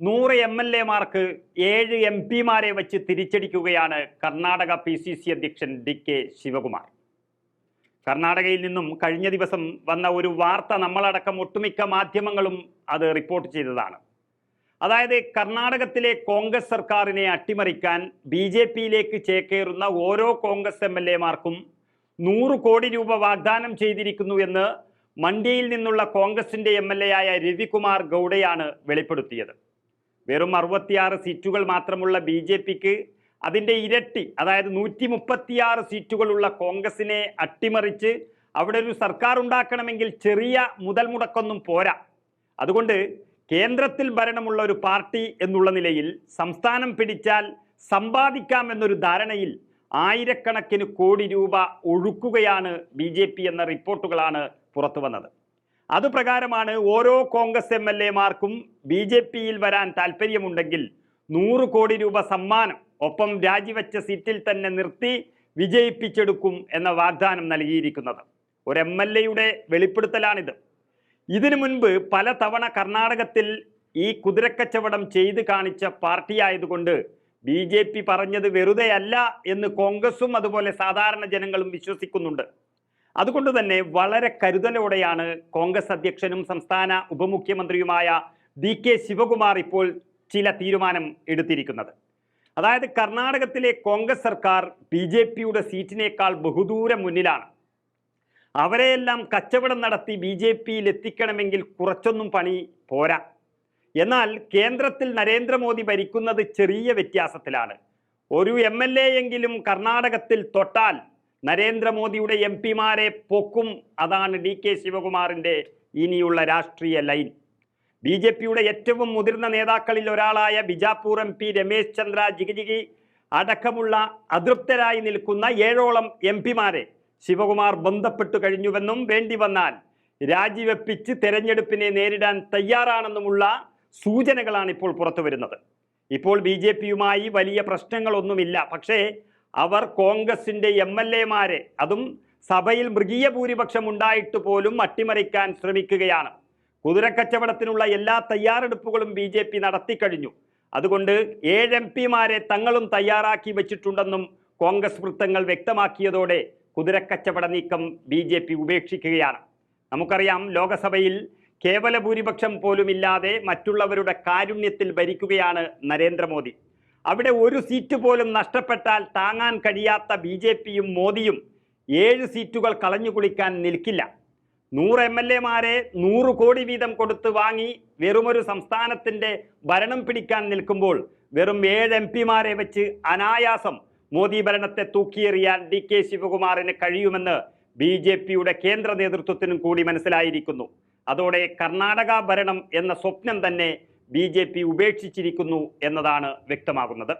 നൂറ് M L എമാർക്ക് ഏഴ് M പിമാരെ വച്ച് തിരിച്ചടിക്കുകയാണ് കർണാടക പി സി സി അധ്യക്ഷൻ ഡി കെ ശിവകുമാർ. കർണാടകയിൽ നിന്നും കഴിഞ്ഞ ദിവസം വന്ന ഒരു വാർത്ത നമ്മളടക്കം ഒട്ടുമിക്ക മാധ്യമങ്ങളും അത് റിപ്പോർട്ട് ചെയ്തതാണ്. അതായത് കർണാടകത്തിലെ കോൺഗ്രസ് സർക്കാരിനെ അട്ടിമറിക്കാൻ ബി ജെ പിയിലേക്ക് ചേക്കേറുന്ന ഓരോ കോൺഗ്രസ് എം എൽ എമാർക്കും നൂറ് കോടി രൂപ വാഗ്ദാനം ചെയ്തിരിക്കുന്നു എന്ന് മണ്ഡ്യയിൽ നിന്നുള്ള കോൺഗ്രസിന്റെ എം എൽ എ ആയ രവികുമാർ ഗൗഡയാണ് വെളിപ്പെടുത്തിയത്. വെറും അറുപത്തിയാറ് സീറ്റുകൾ മാത്രമുള്ള ബി ജെ പിക്ക് അതിന്റെ ഇരട്ടി അതായത് നൂറ്റി മുപ്പത്തിയാറ് സീറ്റുകളുള്ള കോൺഗ്രസിനെ അട്ടിമറിച്ച് അവിടെ ഒരു സർക്കാർ ഉണ്ടാക്കണമെങ്കിൽ ചെറിയ മുതൽ മുടക്കൊന്നും പോരാ. അതുകൊണ്ട് കേന്ദ്രത്തിൽ ഭരണമുള്ള ഒരു പാർട്ടി എന്നുള്ള നിലയിൽ സംസ്ഥാനം പിടിച്ചാൽ സമ്പാദിക്കാം എന്നൊരു ധാരണയിൽ ആയിരക്കണക്കിന് കോടി രൂപ ഒഴുക്കുകയാണ് ബി എന്ന റിപ്പോർട്ടുകളാണ് പുറത്തു വന്നത് അതുപ്രകാരമാണ് ഓരോ കോൺഗ്രസ് എം എൽ എമാർക്കും ബി ജെ പിയിൽ വരാൻ താല്പര്യമുണ്ടെങ്കിൽ നൂറ് കോടി രൂപ സമ്മാനം ഒപ്പം രാജിവെച്ച സീറ്റിൽ തന്നെ നിർത്തി വിജയിപ്പിച്ചെടുക്കും എന്ന വാഗ്ദാനം നൽകിയിരിക്കുന്നത്. ഒരു എം എൽ എയുടെ വെളിപ്പെടുത്തലാണിത്. ഇതിനു മുൻപ് പല തവണ കർണാടകത്തിൽ ഈ കുതിരക്കച്ചവടം ചെയ്ത് കാണിച്ച പാർട്ടിയായതുകൊണ്ട് ബി ജെ പി പറഞ്ഞത് വെറുതെയല്ല എന്ന് കോൺഗ്രസും അതുപോലെ സാധാരണ ജനങ്ങളും വിശ്വസിക്കുന്നുണ്ട്. അതുകൊണ്ട് തന്നെ വളരെ കരുതലോടെയാണ് കോൺഗ്രസ് അധ്യക്ഷനും സംസ്ഥാന ഉപമുഖ്യമന്ത്രിയുമായ ഡി കെ ശിവകുമാർ ഇപ്പോൾ ചില തീരുമാനം എടുത്തിരിക്കുന്നത്. അതായത് കർണാടകത്തിലെ കോൺഗ്രസ് സർക്കാർ ബി ജെ പിയുടെ സീറ്റിനേക്കാൾ ബഹുദൂരം മുന്നിലാണ്. അവരെയെല്ലാം കച്ചവടം നടത്തി ബി ജെ പിയിൽ എത്തിക്കണമെങ്കിൽ കുറച്ചൊന്നും പണി പോരാ. എന്നാൽ കേന്ദ്രത്തിൽ നരേന്ദ്രമോദി ഭരിക്കുന്നത് ചെറിയ വ്യത്യാസത്തിലാണ്. ഒരു എം എൽ എ എങ്കിലും കർണാടകത്തിൽ തൊട്ടാൽ നരേന്ദ്രമോദിയുടെ എം പിമാരെ പൊക്കും. അതാണ് ഡി കെ ശിവകുമാറിന്റെ ഇനിയുള്ള രാഷ്ട്രീയ ലൈൻ. ബി ജെ പിയുടെ ഏറ്റവും മുതിർന്ന നേതാക്കളിൽ ഒരാളായ ബിജാപൂർ എം പി രമേശ് ചന്ദ്ര ജിഗിജിഗി അടക്കമുള്ള അതൃപ്തരായി നിൽക്കുന്ന ഏഴോളം എം പിമാരെ ശിവകുമാർ ബന്ധപ്പെട്ടു കഴിഞ്ഞുവെന്നും വേണ്ടി വന്നാൽ രാജിവെപ്പിച്ച് തെരഞ്ഞെടുപ്പിനെ നേരിടാൻ തയ്യാറാണെന്നുമുള്ള സൂചനകളാണ് ഇപ്പോൾ പുറത്തു വരുന്നത് ഇപ്പോൾ ബി ജെ പിയുമായി വലിയ പ്രശ്നങ്ങളൊന്നുമില്ല. പക്ഷേ അവർ കോൺഗ്രസിന്റെ എം എൽ എമാരെ അതും സഭയിൽ മൃഗീയ ഭൂരിപക്ഷം ഉണ്ടായിട്ട് പോലും അട്ടിമറിക്കാൻ ശ്രമിക്കുകയാണ്. കുതിരക്കച്ചവടത്തിനുള്ള എല്ലാ തയ്യാറെടുപ്പുകളും ബി ജെ പി നടത്തിക്കഴിഞ്ഞു. അതുകൊണ്ട് ഏഴ് എം പിമാരെ തങ്ങളും തയ്യാറാക്കി വെച്ചിട്ടുണ്ടെന്നും കോൺഗ്രസ് വൃത്തങ്ങൾ വ്യക്തമാക്കിയതോടെ കുതിരക്കച്ചവട നീക്കം ബി ജെ പി ഉപേക്ഷിക്കുകയാണ്. നമുക്കറിയാം ലോകസഭയിൽ കേവല ഭൂരിപക്ഷം പോലുമില്ലാതെ മറ്റുള്ളവരുടെ കാരുണ്യത്തിൽ ഭരിക്കുകയാണ് നരേന്ദ്രമോദി. അവിടെ ഒരു സീറ്റ് പോലും നഷ്ടപ്പെട്ടാൽ താങ്ങാൻ കഴിയാത്ത ബി ജെ പിയും മോദിയും ഏഴ് സീറ്റുകൾ കളഞ്ഞു കുളിക്കാൻ നിൽക്കില്ല. നൂറ് എം എൽ എമാരെ നൂറ് കോടി വീതം കൊടുത്ത് വാങ്ങി വെറുമൊരു സംസ്ഥാനത്തിന്റെ ഭരണം പിടിക്കാൻ നിൽക്കുമ്പോൾ വെറും ഏഴ് എം പിമാരെ വെച്ച് അനായാസം മോദി ഭരണത്തെ തൂക്കിയെറിയാൻ ഡി കെ ശിവകുമാറിന് കഴിയുമെന്ന് ബി ജെ പിയുടെ കേന്ദ്ര നേതൃത്വത്തിനും കൂടി മനസ്സിലായിരിക്കുന്നു. അതോടെ കർണാടക ഭരണം എന്ന സ്വപ്നം തന്നെ ബി ഉപേക്ഷിച്ചിരിക്കുന്നു എന്നതാണ് വ്യക്തമാകുന്നത്.